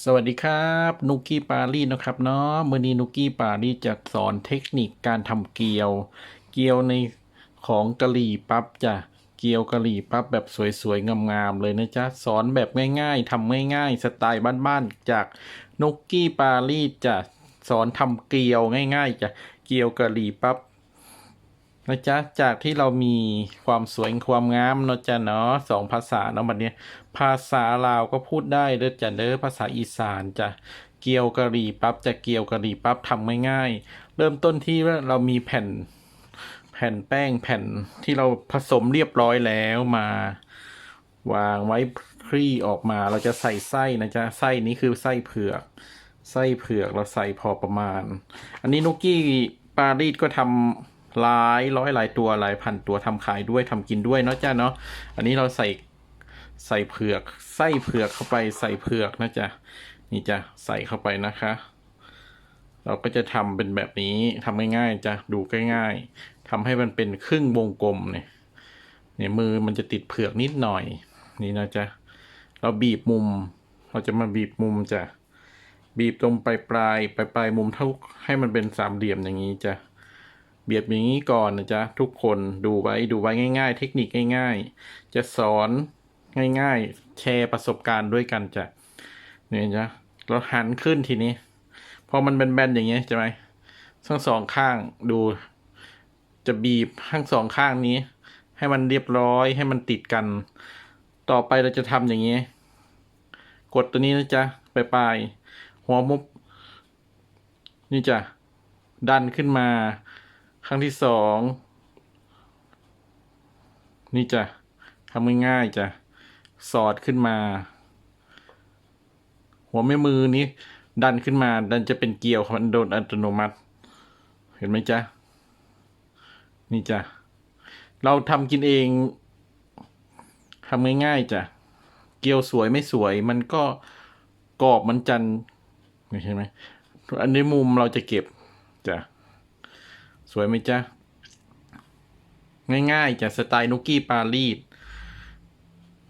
สวัสดีครับนุกกี้ปารีนะครับเนาะมื่อนี้นุกกี้ปารีจะสอนเทคนิคการทำเกี๊ยว เกี๊ยวในของกะหรี่ปั๊บจ้ะเกี๊ยวกะหรี่ปั๊บแบบสวยๆงามๆเลยนะจ๊ะสอนแบบง่ายๆทำง่ายๆ สไตล์บ้านๆจากนุกกี้ปารีจะสอนทำเกี๊ยวง่ายๆจ้ะเกี๊ยวกะหรี่ปั๊บ นะจ๊ะจากที่เรามีความสวยความงามเนาะจ๊ะเนาะสองภาษาเนาะบัดเนี้ยภาษาลาวก็พูดได้เด้อจ้ะเด้อภาษาอีสานจ้ะเกียวกะหรี่ปั๊บจะเกียวกะหรี่ปั๊บทำง่ายๆเริ่มต้นที่ว่าเรามีแผ่นแผ่นแป้งแผ่นที่เราผสมเรียบร้อยแล้วมา วางไว้คลี่ออกมาเราจะใส่ไส้นะจ๊ะไส้นี้คือไส้เผือกไส้เผือกเราใส่พอประมาณ อันนี้นุกกี้ปารีสก็ทำ หลายร้อยหลายตัวหลายพันตัวทำขายด้วยทำกินด้วยเนาะจ้าเนาะอันนี้เราใส่ใส่เผือกไส้เผือกเข้าไปใส่เผือกนะจ๊ะนี่จ้ะใส่เข้าไปนะคะ เราก็จะทำเป็นแบบนี้ทำง่ายๆจ้ะดูง่ายๆทำให้มันเป็นครึ่งวงกลมเนี่ยเนี่ยมือมันจะติดเผือกนิดหน่อย นี่นะจ๊ะเราบีบมุม เราจะมาบีบมุมจ้ะบีบตรงปลายปลายปลายปลายมุมเท่าให้มันเป็นสามเหลี่ยมอย่างนี้จ้ะ เบียบอย่างนี้ก่อนนะจ๊ะทุกคนดูไว้ดูไว้ง่าย ๆ เทคนิคง่าย ๆ จะสอนง่าย ๆ แชร์ประสบการณ์ด้วยกันจ้ะเนี่ยจ้ะเราหันขึ้นทีนี้ พอมันแบนๆอย่างเงี้ยใช่ไหมทั้งสองข้างดู จะบีบทั้งสองข้างนี้ ให้มันเรียบร้อยให้มันติดกัน ต่อไปเราจะทำอย่างนี้ กดตัวนี้นะจ๊ะปลายปลายๆหัวมุบนี่จ้ะดันขึ้นมา ครั้งที่สองนี่จ้ะทำง่ายๆจ้ะสอดขึ้นมา หัวแม่มือนี้ ดันขึ้นมา ดันจะเป็นเกลียวมันโดนอัตโนมัติ เห็นไหมจ๊ะ นี่จ้ะเราทำกินเองทำง่ายๆจ้ะเกลียวสวยไม่สวย มันก็กรอบมันจันเห็นไหมอันนี้มุมเราจะเก็บจ้ะ สวยไหมจ๊ะ ง่ายๆจ้ะสไตล์นุกกี้ปารีส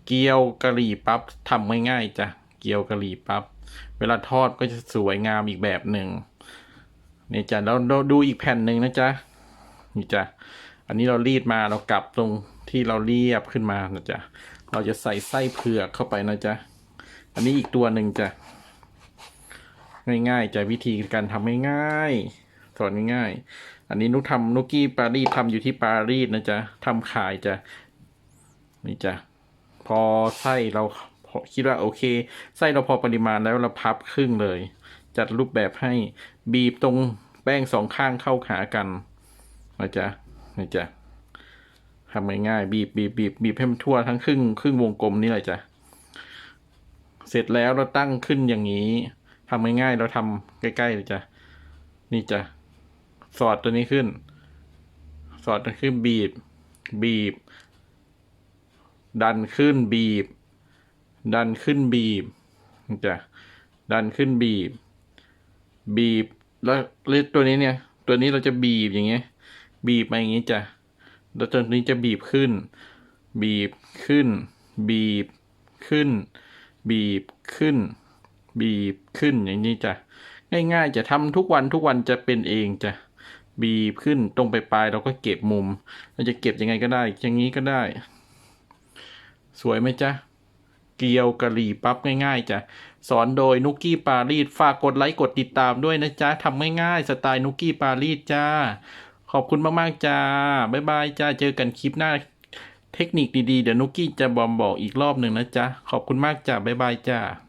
เกี๊ยวกะหรี่ปั๊บทำง่ายๆจ้ะเกี๊ยวกะหรี่ปั๊บเวลาทอดก็จะสวยงามอีกแบบหนึ่งนี่จ้ะเราเราดูอีกแผ่นหนึ่งนะจ๊ะนี่จ้ะอันนี้เรารีดมาเรากลับตรงที่เราเรียบขึ้นมานะจ๊ะเราจะใส่ไส้เผือกเข้าไปนะจ๊ะอันนี้อีกตัวหนึ่งจ้ะง่ายๆจะวิธีการทำง่ายๆสอนง่าย อันนี้นุกทำนุกกี้ปารีสทำอยู่ที่ปารีสนะจ๊ะทำขายจ้ะนี่จ้ะพอไส้เราคิดว่าโอเคไส้เราพอปริมาณแล้วเราพับครึ่งเลย จัดรูปแบบให้บีบตรงแป้งสองข้างเข้าขากันนะจ๊ะนี่จ้ะทำง่ายๆบีบบีบบีบบีบให้มันทั่วทั้งครึ่งครึ่งวงกลมนี่เลยจ้ะเสร็จแล้วเราตั้งขึ้นอย่างนี้ทำง่ายๆเราทำใกล้ๆเลยจ้ะนี่จ้ะ สอดตัวนี้ขึ้น สอดตัวขึ้นบีบ บีบ ดันขึ้นบีบ ดันขึ้นบีบจะดันขึ้นบีบ บีบแล้วแล้วตัวนี้เนี่ย ตัวนี้เราจะบีบอย่างเงี้ย บีบมาอย่างงี้จ้ะแล้วตัวนี้จะบีบขึ้น บีบขึ้น บีบขึ้น บีบขึ้น บีบขึ้นอย่างนี้จ้ะง่ายๆจะทำทุกวันทุกวันจะเป็นเองจ้ะ บีบขึ้นตรงไปปลายเราก็เก็บมุม เราจะเก็บยังไงก็ได้ อย่างนี้ก็ได้ สวยไหมจ๊ะ เกียวกะหรี่ปั๊บง่ายๆจ้ะ สอนโดยนุกกี้ปารีสฝากกดไลค์กดติดตามด้วยนะจ๊ะทำง่ายๆสไตล์นุกกี้ปารีสจ้า ขอบคุณมากๆจ้า บ๊ายบายจ้า เจอกันคลิปหน้า เทคนิคดีๆ เดี๋ยวนุกกี้จะบอมบอกอีกรอบหนึ่งนะจ๊ะ ขอบคุณมากจ้าบ๊ายบายจ้า